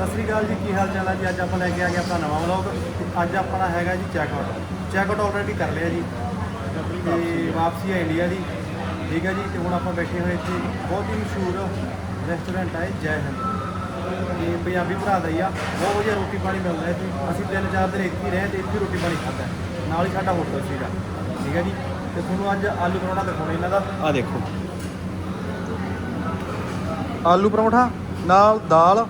ਸਤਿ ਸ੍ਰੀ ਅਕਾਲ ਜੀ ਕੀ ਹਾਲ ਚਾਲ ਹੈ ਜੀ? ਅੱਜ ਆਪਾਂ ਲੈ ਕੇ ਆ ਗਏ ਆਪਣਾ ਨਵਾਂ ਵਲੌਗ ਅੱਜ ਆਪਣਾ ਹੈਗਾ ਜੀ check out check out already ਕਰ ਲਿਆ ਜੀ। ਤੇ ਵਾਪਸੀ ਹੈ ਇੰਡੀਆ ਦੀ। ਠੀਕ ਹੈ ਜੀ ਤੇ ਹੁਣ ਆਪਾਂ ਬੈਠੇ ਹੋਏ ਇੱਥੇ ਬਹੁਤ ਹੀ ਮਸ਼ਹੂਰ ਰੈਸਟੋਰੈਂਟ ਹੈ ਜੈ ਹਿੰਦ। ਤੇ ਪੰਜਾਬੀ ਭਰਾ ਦਾ ਹੀ ਆ। ਬਹੁਤ ਵਧੀਆ ਰੋਟੀ ਪਾਣੀ ਮਿਲਦਾ ਇੱਥੇ। ਅਸੀਂ ਤਿੰਨ ਚਾਰ ਦਿਨ ਇੱਥੇ ਹੀ ਰਹੇ ਤੇ ਇੱਥੇ ਰੋਟੀ ਪਾਣੀ ਖਾਧਾ। ਨਾਲ ਹੀ ਸਾਡਾ ਹੋਟਲ ਸੀਗਾ। ਠੀਕ ਹੈ ਜੀ ਤੇ ਤੁਹਾਨੂੰ ਅੱਜ ਆਲੂ ਪਰੌਂਠਾ ਦਿਖਾਉਣਾ ਇਹਨਾਂ ਦਾ। ਆ ਦੇਖੋ। ਆਲੂ ਪਰੌਂਠਾ ਨਾਲ ਦਾਲ।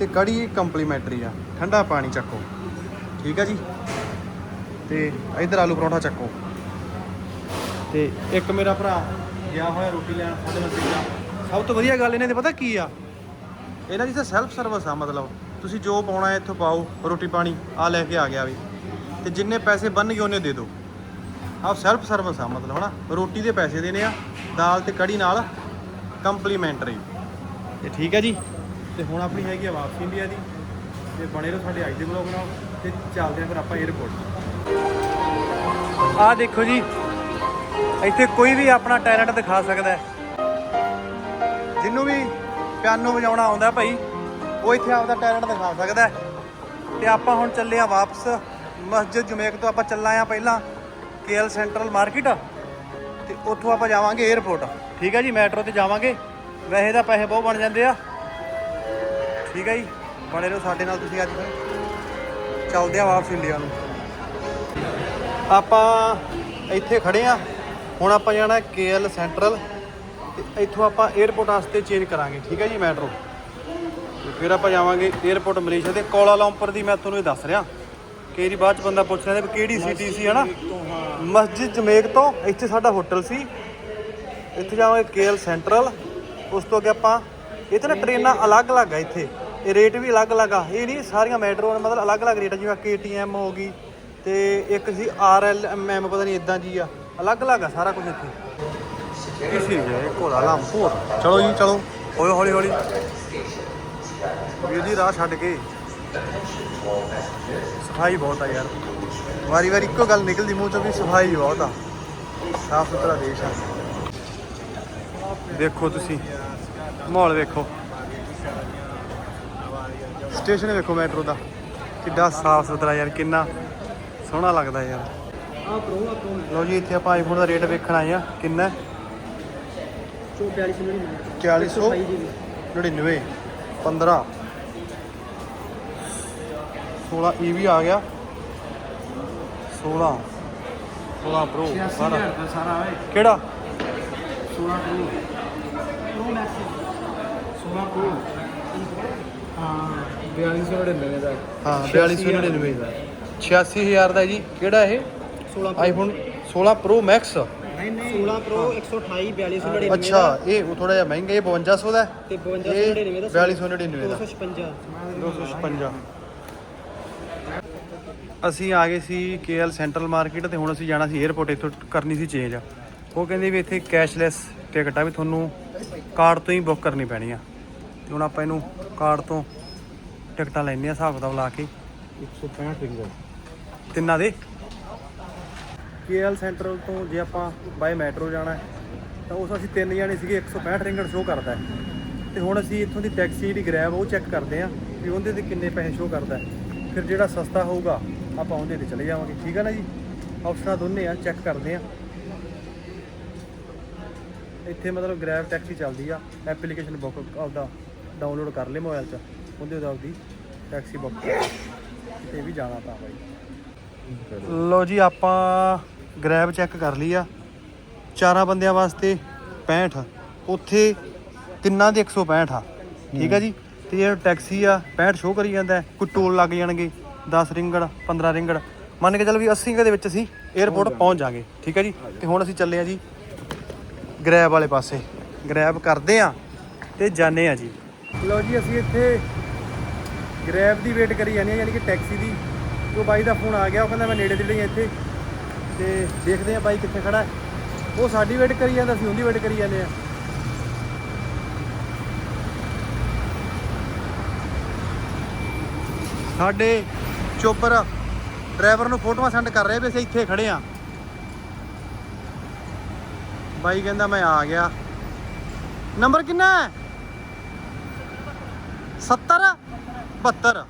ਤੇ ਕੜੀ ਕੰਪਲੀਮੈਂਟਰੀ ਆ। ਠੰਡਾ ਪਾਣੀ ਚੱਕੋ। ਠੀਕ ਆ ਜੀ? ਤੇ ਇਧਰ ਆਲੂ ਪਰੌਂਠਾ ਚੱਕੋ। ਤੇ ਇੱਕ ਮੇਰਾ ਭਰਾ ਗਿਆ ਹੋਇਆ ਰੋਟੀ ਲੈਣ, ਸਾਡੇ ਨਾਲ ਸੀਗਾ। ਸਭ ਤੋਂ ਵਧੀਆ ਗੱਲ ਇਹਨਾਂ ਦੀ ਪਤਾ ਕੀ ਆ? ਇਹਨਾਂ ਦੀ ਤਾਂ ਸੈਲਫ ਸਰਵਿਸ ਆ, ਮਤਲਬ। ਤੁਸੀਂ ਜੋ ਪਾਉਣਾ ਇੱਥੋਂ ਪਾਓ, ਰੋਟੀ ਪਾਣੀ ਆ ਲੈ ਕੇ ਆ ਗਿਆ ਵੀ। ਤੇ ਜਿੰਨੇ ਪੈਸੇ ਬਣ ਗਏ ਉਹਨੇ ਦੇ ਦਿਓ। ਆਹ ਸੈਲਫ ਸਰਵਿਸ ਆ, ਮਤਲਬ, ਹਨਾ? ਰੋਟੀ ਦੇ ਪੈਸੇ ਦੇਣੇ ਆ, ਦਾਲ ਤੇ ਕੜੀ ਨਾਲ ਕੰਪਲੀਮੈਂਟਰੀ। ਤੇ ਠੀਕ ਹੈ ਜੀ? ਤੇ ਹੁਣ ਆਪਣੀ ਹੈਗੀ ਆ ਵਾਪਸੀ ਇੰਡੀਆ ਦੀ ਤੇ ਬਣੇ ਰਹੋ ਸਾਡੇ ਅੱਜ ਦੇ ਬਲੌਗ ਨਾਲ ਤੇ ਚੱਲਦੇ ਆ ਫਿਰ ਆਪਾਂ 에어ਪੋਰਟ ਆ ਦੇਖੋ ਜੀ, ਇੱਥੇ ਕੋਈ ਵੀ ਆਪਣਾ ਟੈਲੈਂਟ ਦਿਖਾ ਸਕਦਾ ਹੈ। ਜਿੰਨੂੰ ਵੀ ਪਿਆਨੋ ਵਜਾਉਣਾ ਆਉਂਦਾ ਭਾਈ, ਉਹ ਇੱਥੇ ਆਪਦਾ ਟੈਲੈਂਟ ਦਿਖਾ ਸਕਦਾ ਹੈ। ਤੇ ਆਪਾਂ ਹੁਣ ਚੱਲੇ ਆ ਵਾਪਸ, ਮਸਜਿਦ ਜੁਮੇਕ ਤੋਂ ਆਪਾਂ ਚੱਲਾਂ ਆ ਪਹਿਲਾਂ, ਕੇਐਲ ਸੈਂਟਰਲ ਮਾਰਕੀਟ। ਤੇ ਉੱਥੋਂ ਆਪਾਂ ਜਾਵਾਂਗੇ 에어ਪੋਰਟ ਠੀਕ ਹੈ ਜੀ, ਮੈਟਰੋ ਤੇ ਜਾਵਾਂਗੇ। ਵੈਸੇ ਤਾਂ ਪੈਸੇ ਬਹੁਤ ਬਣ ਜਾਂਦੇ ਆ। ਠੀਕ ਹੈ ਜੀ? ਬਣੇ ਰਹੋ ਸਾਡੇ ਨਾਲ ਤੁਸੀਂ ਅੱਜ। ਚੱਲਦੇ ਆ ਵਾਪਸ ਇੰਡੀਆ ਨੂੰ। ਆਪਾਂ ਇੱਥੇ ਖੜੇ ਆ। ਹੁਣ ਆਪਾਂ ਜਾਣਾ ਕੇਐਲ ਸੈਂਟਰਲ ਤੇ ਇੱਥੋਂ ਆਪਾਂ 에어ਪੋਰਟ ਵਾਸਤੇ ਚੇਂਜ ਕਰਾਂਗੇ। ਠੀਕ ਹੈ ਜੀ ਮੈਟਰੋ? ਫਿਰ ਆਪਾਂ ਜਾਵਾਂਗੇ 에어ਪੋਰਟ ਮਲੇਸ਼ੀਆ ਦੇ। ਕੋਲਾਲੰਪਰ ਦੀ ਮੈਂ ਤੁਹਾਨੂੰ ਇਹ ਦੱਸ ਰਿਹਾ। ਕਿ ਕਈ ਬਾਅਦ ਚ ਬੰਦਾ ਪੁੱਛ ਰਿਹਾ ਕਿਹੜੀ ਸਿਟੀ ਸੀ ਹਨਾ? ਮਸਜਿਦ ਜਮੇਕ ਤੋਂ ਇੱਥੇ ਸਾਡਾ ਹੋਟਲ ਸੀ। ਇੱਥੇ ਜਾਵਾਂਗੇ ਕੇਐਲ ਸੈਂਟਰਲ ਉਸ ਤੋਂ ਅੱਗੇ ਆਪਾਂ ਇਹ ਤਾਂ ਨਾ ਟ੍ਰੇਨਾਂ ਅਲੱਗ-ਅਲੱਗ ਆ ਇੱਥੇ। ਇਹ ਰੇਟ ਵੀ ਅਲੱਗ-ਅਲੱਗ ਆ। ਇਹ ਨਹੀਂ ਸਾਰੀਆਂ ਮੈਟਰੋ ਮਤਲਬ ਅਲੱਗ-ਅਲੱਗ ਰੇਟ ਆ ਜਿਵੇਂ KTM ਹੋ ਗਈ ਤੇ ਇੱਕ ਸੀ RLMM ਪਤਾ ਨਹੀਂ ਇਦਾਂ ਜੀ ਆ। ਅਲੱਗ-ਅਲੱਗ ਆ ਸਾਰਾ ਕੁਝ ਇੱਥੇ। ਇਸੇ ਜੇ ਕੋਲਾ ਲਾਂਪੁਰ ਚਲੋ ਜੀ ਚਲੋ। ਹੌਲੀ ਹੌਲੀ ਹੌਲੀ। ਵੀਰ ਜੀ ਰਾਹ ਛੱਡ ਕੇ। ਸਫ਼ਾਈ ਬਹੁਤ ਆ ਯਾਰ। ਵਾਰੀ ਵਾਰੀ ਇੱਕੋ ਗੱਲ ਨਿਕਲਦੀ ਮੂੰਹ ਚੋਂ ਵੀ ਸਫ਼ਾਈ ਬਹੁਤ ਆ। ਸਾਫ਼ ਸੁਥਰਾ ਦੇਸ਼ ਆ। ਦੇਖੋ ਤੁਸੀਂ। ਮਾਹੌਲ ਵੇਖੋ। ਸਟੇਸ਼ਨ ਵੇਖੋ ਮੈਟਰੋ ਦਾ। ਕਿੱਡਾ ਸਾਫ਼ ਸੁਥਰਾ ਯਾਰ ਕਿੰਨਾ ਸੋਹਣਾ ਲੱਗਦਾ ਯਾਰ। ਲਓ ਜੀ ਇੱਥੇ ਆਪਾਂ ਆਈਫੋਨ ਦਾ ਰੇਟ ਵੇਖਣ ਆਏ ਆ ਕਿੰਨਾ? ਹੈ? ਚੋ 42 ਮਿੰਟ ਮਿਲਦਾ 4400 99 15 16 ਇਹ ਵੀ ਆ ਗਿਆ। 16 16 ਪ੍ਰੋ ਸਾਰਾ। ਕਿਹੜਾ 16 ਪ੍ਰੋ ਪ੍ਰੋ ਮੈਕਸ 16 ਪ੍ਰੋ ਹਾਂ 4299 ਦਾ ਹਾਂ। 4299 ਦਾ 86000 ਦਾ ਜੀ। ਕਿਹੜਾ ਇਹ? 16 ਆਈਫੋਨ 16 ਪ੍ਰੋ ਮੈਕਸ ਨਹੀਂ ਨਹੀਂ 16 ਪ੍ਰੋ 128 4299 ਅੱਛਾ ਇਹ ਥੋੜਾ ਜਿਹਾ ਮਹਿੰਗਾ ਇਹ 5200 ਦਾ। ਤੇ ਇਹ 5299 ਦਾ। 4299 ਦਾ 256 256 ਅਸੀਂ ਆ ਗਏ ਸੀ ਕੇਐਲ ਸੈਂਟਰਲ ਮਾਰਕੀਟ ਤੇ ਹੁਣ ਅਸੀਂ ਜਾਣਾ ਸੀ 에어ਪੋਰਟ ਇੱਥੋਂ ਕਰਨੀ ਸੀ ਚੇਂਜ ਉਹ ਕਹਿੰਦੇ ਵੀ ਇੱਥੇ ਕੈਸ਼ਲੈਸ ਟਿਕਟ ਆ ਵੀ ਤੁਹਾਨੂੰ ਕਾਰਡ ਤੋਂ ਹੀ ਬੁੱਕ ਕਰਨੀ ਪੈਣੀ ਆ। ਤੇ ਹੁਣ ਆਪਾਂ ਇਹਨੂੰ ਕਾਰਡ ਤੋਂ ਟਿਕਟਾਂ ਲੈਣੀਆਂ ਆ ਹਿਸਾਬ ਕਿਤਾਬ ਲਾ ਕੇ। 165 ਰਿੰਗਰ ਤਿੰਨਾਂ ਦੇ। ਕੇਐਲ ਸੈਂਟਰਲ ਤੋਂ ਜੇ ਆਪਾਂ ਬਾਈ ਮੈਟਰੋ ਜਾਣਾ ਹੈ ਤਾਂ ਉਸ ਅਸੀਂ ਤਿੰਨ ਜਾਣੇ ਸੀਗੇ 165 ਰਿੰਗੜ ਸ਼ੋ ਕਰਦਾ ਹੈ। ਤੇ ਹੁਣ ਅਸੀਂ ਇੱਥੋਂ ਦੀ ਟੈਕਸੀ ਜਿਹੜੀ ਗ੍ਰੈਬ ਉਹ ਚੈੱਕ ਕਰਦੇ ਆਂ ਵੀ ਉਹਦੇ ਤੇ ਕਿੰਨੇ ਪੈਸੇ ਸ਼ੋ ਕਰਦਾ ਫਿਰ ਜਿਹੜਾ ਸਸਤਾ ਹੋਊਗਾ ਆਪਾਂ ਉਹਦੇ ਤੇ ਚਲੇ ਜਾਵਾਂਗੇ। ਠੀਕ ਹੈ ਨਾ ਜੀ? ਆਪਸ਼ਨਾਂ ਦੋਨੇ ਆ ਚੈੱਕ ਕਰਦੇ ਆਂ ਇੱਥੇ ਮਤਲਬ ਗ੍ਰੈਬ ਟੈਕਸੀ ਚੱਲਦੀ ਆ ਐਪਲੀਕੇਸ਼ਨ ਬੁੱਕ ਆਪਦਾ। ਡਾਊਨਲੋਡ ਕਰ ਲੈ ਮੋਬਾਈਲ 'ਚ ਉਹਦੇ ਉਹਦਾ ਆਪਦੀ ਟੈਕਸੀ ਬੁੱਕ ਕਿਤੇ ਵੀ ਜਾਣਾ ਤਾਂ ਬਾਈ। ਲੋ ਜੀ ਆਪਾਂ ਗ੍ਰੈਬ ਚੈੱਕ ਕਰ ਲਈ ਆ। ਚਾਰਾਂ ਬੰਦਿਆਂ ਵਾਸਤੇ 65 ਉੱਥੇ ਤਿੰਨਾਂ ਦੇ 165 ਆ। ਠੀਕ ਆ ਜੀ? ਤੇ ਇਹ ਟੈਕਸੀ ਆ 65 ਸ਼ੋ ਕਰੀ ਜਾਂਦਾ। ਕੋਈ ਟੋਲ ਲੱਗ ਜਾਣਗੇ 10 ਰਿੰਗੜ 15 ਰਿੰਗੜ। ਮੰਨ ਕੇ ਚੱਲ ਵੀ 80 ਕੁ ਦੇ ਵਿੱਚ ਅਸੀਂ 에어ਪੋਰਟ ਪਹੁੰਚ ਜਾਾਂਗੇ ਠੀਕ ਹੈ ਜੀ? ਤੇ ਹੁਣ ਅਸੀਂ ਚੱਲੇ ਆ ਜੀ ਗ੍ਰੈਬ ਵਾਲੇ ਪਾਸੇ। ਗ੍ਰੈਬ ਕਰਦੇ ਆ ਤੇ ਜਾਣੇ ਆ ਜੀ। ਲੋ ਜੀ, ਅਸੀਂ ਇੱਥੇ ਗ੍ਰੈਬ ਦੀ ਵੇਟ ਕਰੀ ਜਾਂਦੇ ਆ ਯਾਨੀ ਕਿ ਟੈਕਸੀ ਦੀ। ਉਹ ਬਾਈ ਦਾ ਫੋਨ ਆ ਗਿਆ, ਉਹ ਕਹਿੰਦਾ ਮੈਂ ਨੇੜੇ ਤੇੜੇ ਹੀ ਹਾਂ ਇੱਥੇ। ਤੇ ਦੇਖਦੇ ਆ ਬਾਈ ਕਿੱਥੇ ਖੜਾ ਉਹ ਸਾਡੀ ਵੇਟ ਕਰੀ ਜਾਂਦਾ, ਅਸੀਂ ਉਹਦੀ ਵੇਟ ਕਰੀ ਜਾਂਦੇ ਆ ਸਾਡੇ ਚੋਪਰ ਡਰਾਈਵਰ ਨੂੰ ਫੋਟੋਆਂ ਸੈਂਡ ਕਰ ਰਹੇ ਵੀ ਅਸੀਂ ਇੱਥੇ ਖੜੇ ਆ ਬਾਈ ਕਹਿੰਦਾ ਮੈਂ ਆ ਗਿਆ। ਨੰਬਰ ਕਿੰਨਾ ਹੈ? 70 72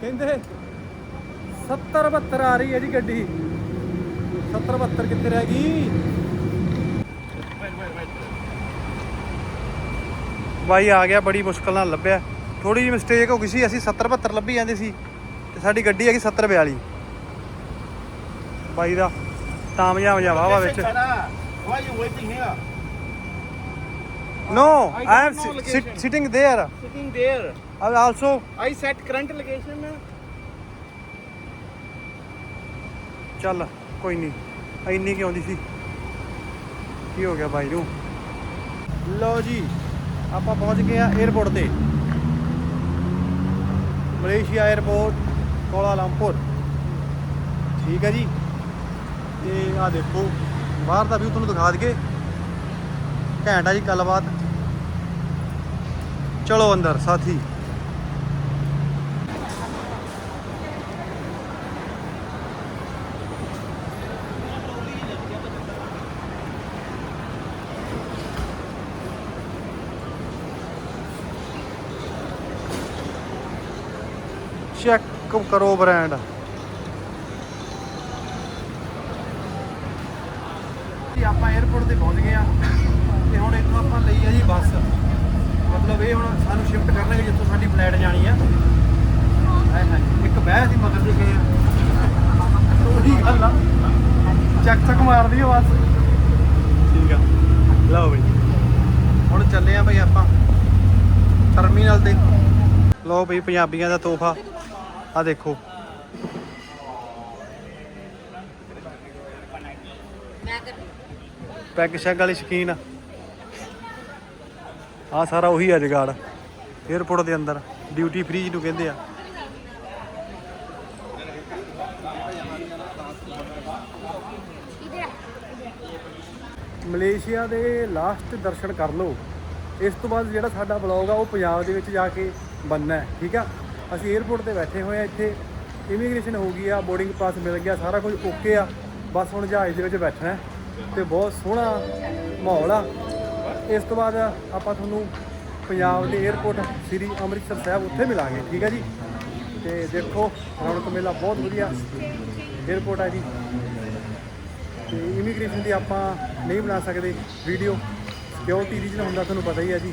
ਕਹਿੰਦੇ 70 72 ਆ ਰਹੀ ਹੈ ਜੀ ਗੱਡੀ। 70 72 ਕਿੱਥੇ ਰਹਿ ਗਈ? ਬਾਈ ਆ ਗਿਆ ਬੜੀ ਮੁਸ਼ਕਲ ਨਾਲ ਲੱਭਿਆ। ਥੋੜੀ ਜਿਹੀ ਮਿਸਟੇਕ ਹੋ ਗਈ ਸੀ ਅਸੀਂ 70 72 ਲੱਭੀ ਜਾਂਦੇ ਸੀ। ਤੇ ਸਾਡੀ ਗੱਡੀ ਹੈਗੀ 70 42 ਬਾਈ ਦਾ ਤਾਮ ਜਾਮ ਜਾ ਵਾਵਾ ਵਿੱਚ। Why you waiting here? No, I, I am si- sit- sitting there. Sitting there. I also I set current location. ਚੱਲ ਕੋਈ ਨਹੀਂ ਇੰਨੀ ਕੀ ਆਉਂਦੀ ਸੀ ਕੀ ਹੋ ਗਿਆ ਬਾਈ ਨੂੰ ਲਓ ਜੀ ਆਪਾਂ ਪਹੁੰਚ ਗਏ ਆ 에어ਪੋਰਟ ਤੇ ਮਲੇਸ਼ੀਆ 에어ਪੋਰਟ ਕੋਲਾਲੰਪੁਰ ਠੀਕ ਹੈ ਜੀ ਤੇ ਆ ਦੇਖੋ ਬਾਹਰ ਦਾ ਵੀ ਤੁਹਾਨੂੰ ਦਿਖਾ ਦਈਏ ਘੈਂਟ ਆ ਜੀ ਗੱਲਬਾਤ। ਚਲੋ ਅੰਦਰ, ਸਾਥੀ। ਚੈੱਕ ਕਰੋ ਬ੍ਰਾਂਡ ਆਪਾਂ 에어ਪੋਰਟ ਤੇ ਪਹੁੰਚ ਗਏ ਆ ਤੇ ਹੁਣ ਇੱਥੋਂ ਆਪਾਂ ਲਈ ਆ ਜੀ ਬੱਸ। ਮਤਲਬ ਇਹ ਹੁਣ ਸਾਨੂੰ ਸ਼ਿਫਟ ਕਰਨਗੇ ਜਿੱਥੋਂ ਸਾਡੀ ਫਲਾਈਟ ਜਾਣੀ ਆ। ਇੱਕ ਬਹਿ ਸੀ ਮਗਰ ਦੀ ਗਏ ਆ। ਉਹੀ ਗੱਲ ਆ। ਚੱਕ ਚੱਕ ਮਾਰਦੀ ਆ ਬੱਸ। ਠੀਕ ਆ। ਲਓ ਬਈ। ਹੁਣ ਚੱਲੇ ਆ ਬਈ ਆਪਾਂ। ਟਰਮੀਨਲ ਤੇ। ਲਓ ਬਈ ਪੰਜਾਬੀਆਂ ਦਾ ਤੋਹਫਾ। ਆ ਦੇਖੋ। ਪੈਗ ਸ਼ੈਗ ਵਾਲੀ ਸ਼ਕੀਨ ਆ। ਆ ਸਾਰਾ ਉਹੀ ਆ ਜਗਾੜ ਏਅਰਪੋਰਟ ਦੇ ਅੰਦਰ ਡਿਊਟੀ ਫ੍ਰੀ ਨੂੰ ਕਹਿੰਦੇ ਆ। ਮਲੇਸ਼ੀਆ ਦੇ ਲਾਸਟ ਦਰਸ਼ਨ ਕਰ ਲਓ। ਇਸ ਤੋਂ ਬਾਅਦ ਜਿਹੜਾ ਸਾਡਾ ਬਲੌਗ ਆ, ਉਹ ਪੰਜਾਬ ਦੇ ਵਿੱਚ ਜਾ ਕੇ ਬੰਨਣਾ ਹੈ, ਠੀਕ ਆ? ਅਸੀਂ ਏਅਰਪੋਰਟ ਤੇ ਬੈਠੇ ਹੋਏ ਆ ਇੱਥੇ ਇਮੀਗ੍ਰੇਸ਼ਨ ਹੋ ਗਈ ਆ ਬੋਰਡਿੰਗ ਪਾਸ ਮਿਲ ਗਿਆ, ਸਾਰਾ ਕੁਝ ਓਕੇ ਆ। ਬਸ ਹੁਣ ਜਹਾਜ਼ ਦੇ ਵਿੱਚ ਬੈਠਣਾ ਤੇ ਬਹੁਤ ਸੋਹਣਾ ਮਾਹੌਲ ਆ। ਇਸ ਤੋਂ ਬਾਅਦ ਆਪਾਂ ਤੁਹਾਨੂੰ ਪੰਜਾਬ ਦੇ 에어ਪੋਰਟ ਸ੍ਰੀ ਅੰਮ੍ਰਿਤਸਰ ਸਾਹਿਬ ਉੱਥੇ ਮਿਲਾਂਗੇ, ਠੀਕ ਹੈ ਜੀ? ਤੇ ਦੇਖੋ, ਰੌਣਕ ਮੇਲਾ ਬਹੁਤ ਵਧੀਆ। 에어ਪੋਰਟ ਆ ਜੀ। ਤੇ ਇਮੀਗ੍ਰੇਸ਼ਨ ਦੀ ਆਪਾਂ ਨਹੀਂ ਬਣਾ ਸਕਦੇ ਵੀਡੀਓ ਸਿਕਿਉਰਿਟੀ ਰੀਜਨ ਹੁੰਦਾ, ਤੁਹਾਨੂੰ ਪਤਾ ਹੀ ਹੈ ਜੀ।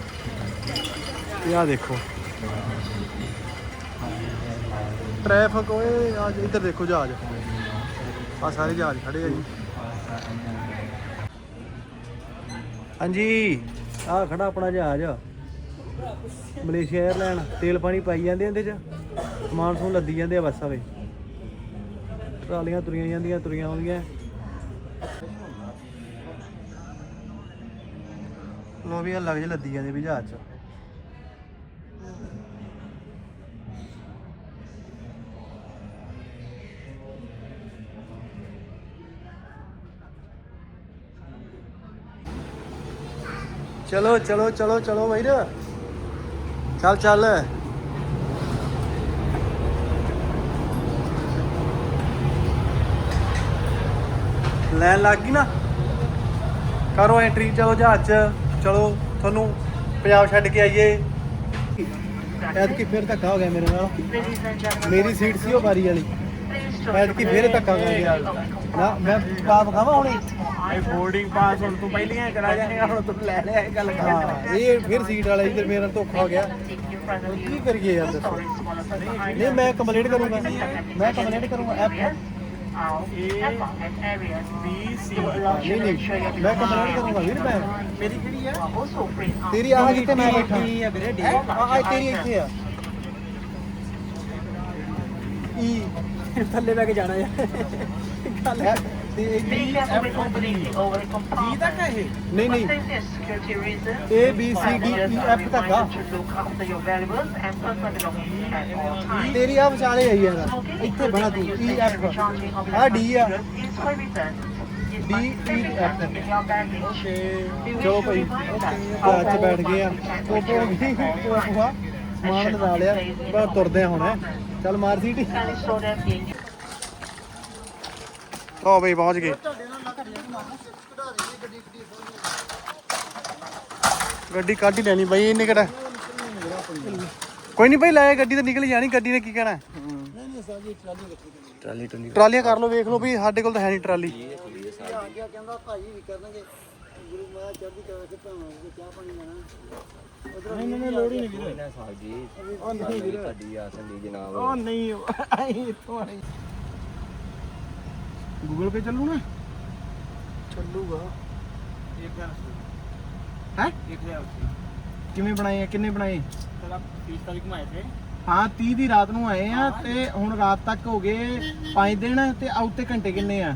ਤੇ ਆ ਦੇਖੋ। ਟ੍ਰੈਫਿਕ ਓਏ ਆ ਇੱਧਰ ਦੇਖੋ ਜਹਾਜ਼। ਆ ਸਾਰੇ ਜਹਾਜ਼ ਖੜੇ ਆ ਜੀ। ਹਾਂਜੀ ਆ ਖੜਾ ਆਪਣਾ ਜਹਾਜ਼ ਮਲੇਸ਼ੀਆ 에ਅਰਲਾਈਨ ਤੇਲ ਪਾਣੀ ਪਾਈ ਜਾਂਦੇ ਇਹਦੇ ਚ। ਸਮਾਨ ਸਮੂਨ ਲੱਦੀ ਜਾਂਦੇ ਆ ਬੱਸਾਂ ਵਿੱਚ ਟਰਾਲੀਆਂ ਤੁਰੀਆਂ ਜਾਂਦੀਆਂ, ਤੁਰੀਆਂ ਆਉਂਦੀਆਂ। ਲੋ ਵੀ ਆ ਲੱਗ ਲੱਦੀ ਜਾਂਦੇ ਵੀ ਜਹਾਜ਼ ਚ। ਚਲੋ ਚਲੋ ਚਲੋ ਚਲੋ ਵੀਰ। ਚੱਲ ਚੱਲ। ਲੈਣ ਲੱਗ ਗਈ ਨਾ? ਕਰੋ ਐਂਟਰੀ ਚਲੋ ਜਹਾਜ਼ 'ਚ। ਚਲੋ ਤੁਹਾਨੂੰ ਪੰਜਾਬ ਛੱਡ ਕੇ ਆਈਏ। ਐਤਕੀ ਫਿਰ ਧੱਕਾ ਹੋ ਗਿਆ ਮੇਰੇ ਨਾਲ। ਮੇਰੀ ਸੀਟ ਸੀ ਉਹ ਬਾਰੀ ਵਾਲੀ। ਐਤਕੀ ਫਿਰ ਧੱਕਾ ਕਰ ਗਿਆ। ਨਾ ਮੈਂ ਕਾ ਬਖਾਵਾ ਹੁਣੇ? ਇਹ ਬੋਰਡਿੰਗ ਪਾਸ ਹੁਣ ਤੂੰ ਪਹਿਲੀਆਂ ਕਰਾ ਜਾਏਗਾ ਹੁਣ ਤੂੰ ਲੈ ਲਿਆ ਇਹ ਗੱਲ ਹਾਂ ਇਹ ਫਿਰ ਸੀਟ ਵਾਲਾ ਇਧਰ ਮੇਰਾ ਧੋਖਾ ਹੋ ਗਿਆ। ਕੀ ਕਰੀਏ ਯਾਰ ਦੱਸੋ? ਨਹੀਂ ਮੈਂ ਕੰਪਲੇਂਟ ਕਰੂੰਗਾ। ਮੈਂ ਕੰਪਲੇਂਟ ਕਰੂੰਗਾ ਐਪ ਮੈਂ ਕੰਪਲੇਂਟ ਕਰੂੰਗਾ ਵੀਰ ਮੈਂ। ਮੇਰੀ ਕਿਹੜੀ ਆ? ਤੇਰੀ ਆਹ ਜਿੱਥੇ ਮੈਂ ਬੈਠਾ? ਆ ਵੀਰੇ ਡੀ ਆ। ਤੇਰੀ ਇੱਥੇ ਆ। ਈ। ਥੱਲੇ ਲੈ ਕੇ ਜਾਣਾ ਯਾਰ। ਗੱਲ ਐ- ਤੇ ਇੱਥੇ ਡੀ ਤੱਕ ਹੈ ਇਹ? ਨਹੀਂ ਨਹੀਂ। A, A, B, C, D, E, F ਤੱਕ ਆ। ਤੇਰੀ ਆ ਵਿਚਾਲੇ ਆਈ ਯਾਰ। ਇੱਥੇ ਬਣਾ ਤੂੰ ਈ ਐਫ ਆ। ਡੀ ਆ। ਡੀ ਈ ਐਫ ਚਲੋ ਭਾਈ ਅੱਜ ਬੈਠ ਗਏ ਆ। ਕੋਪੋ ਹੋ ਗਈ ਕੋਪੋ ਆ ਸਮਾਨ ਲਗਾ ਲਿਆ। ਬਸ ਤੁਰਦੇ ਆ ਹੁਣ ਹੈਂ। ਚੱਲ ਮਾਰ ਸੀਟੀ ਲਓ ਬਈ ਪਹੁੰਚ ਗਏ। ਗੱਡੀ ਕੱਢ ਹੀ ਲੈਣੀ ਬਈ ਇਹਨੇ ਕਿਹੜਾ? ਕੋਈ ਨਹੀਂ ਭਾਈ ਲੈ ਗੱਡੀ ਤੇ ਨਿਕਲ ਜਾਣੀ ਗੱਡੀ ਨੇ ਕੀ ਕਹਿਣਾ? ਨਹੀਂ ਨਹੀਂ ਸਰ ਜੀ ਟਰਾਲੀ ਰੱਖੀ ਟਰਾਲੀ ਟਰਾਲੀ ਟਰਾਲੀਆਂ ਕਰ ਲਓ ਵੇਖ ਲਓ ਵੀ ਸਾਡੇ ਕੋਲ ਤਾਂ ਹੈ ਨਹੀਂ ਟਰਾਲੀ। ਆ ਗਿਆ ਕਹਿੰਦਾ ਭਾਈ ਵੀ ਕਰਨਗੇ। ਗੁਰੂ ਮਹਾਰਾਜ ਚੜ੍ਹਦੀ ਕਲਾ ਤੇ ਭਾਵਾਂਗੇ ਚਾਹ ਪਾਣੀ ਲੈਣਾ। ਉਧਰ ਨਹੀਂ ਬਣਾਏ ਕਿੰਨੇ ਬਣਾਏ? ਚਲ 30 ਤਾਰੀਖ ਦੀ ਰਾਤ ਨੂੰ ਆਏ ਆ ਤੇ ਹੁਣ ਰਾਤ ਤੱਕ ਹੋ ਗਏ 5 ਦਿਨ ਤੇ ਆਉਤੇ ਘੰਟੇ ਕਿੰਨੇ ਆ?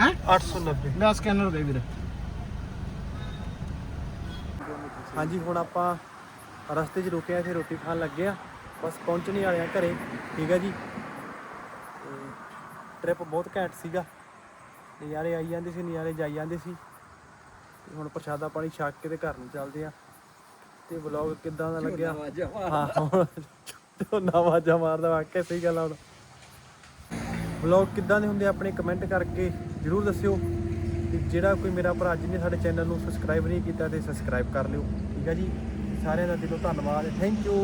ਹੈ? 890 ਦਾ ਸਕੈਨਰ ਦੇ ਵੀਰ। ਹਾਂਜੀ ਹੁਣ ਆਪਾਂ ਰਸਤੇ 'ਚ ਰੁਕੇ ਆ ਇੱਥੇ ਰੋਟੀ ਖਾਣ ਲੱਗੇ ਆ। ਬਸ ਪਹੁੰਚਣ ਵਾਲੇ ਆ ਘਰੇ ਠੀਕ ਆ ਜੀ? ਟ੍ਰਿਪ ਬਹੁਤ ਘੈਂਟ ਸੀਗਾ। ਨਜ਼ਾਰੇ ਆਈ ਜਾਂਦੇ ਸੀ ਨਜ਼ਾਰੇ ਜਾਈ ਜਾਂਦੇ ਸੀ। ਤੇ ਹੁਣ ਪ੍ਰਸ਼ਾਦਾ ਪਾਣੀ ਛਕ ਕੇ ਤੇ ਘਰ ਨੂੰ ਚੱਲਦੇ ਆ। ਤੇ ਵਲੌਗ ਕਿੱਦਾਂ ਦਾ ਲੱਗਿਆ? ਹਾਂ ਹੁਣ ਝੋਨਾ ਵਾਜਾ ਮਾਰਦਾ ਵਾਕਿਆ ਸਹੀ ਗੱਲ ਆ ਹੁਣ। ਵਲੌਗ ਕਿੱਦਾਂ ਦੇ ਹੁੰਦੇ ਆ ਆਪਣੇ ਕਮੈਂਟ ਕਰਕੇ। ਜਰੂਰ ਦੱਸਿਓ ਤੇ ਜਿਹੜਾ ਕੋਈ ਮੇਰਾ ਭਰਾ ਜਿਹਨੇ ਸਾਡੇ ਚੈਨਲ ਨੂੰ ਸਬਸਕ੍ਰਾਈਬ ਨਹੀਂ ਕੀਤਾ ਤੇ ਸਬਸਕ੍ਰਾਈਬ ਕਰ ਲਿਓ। ਠੀਕ ਹੈ ਜੀ? ਸਾਰਿਆਂ ਦਾ ਦਿਲੋਂ ਧੰਨਵਾਦ। Thank you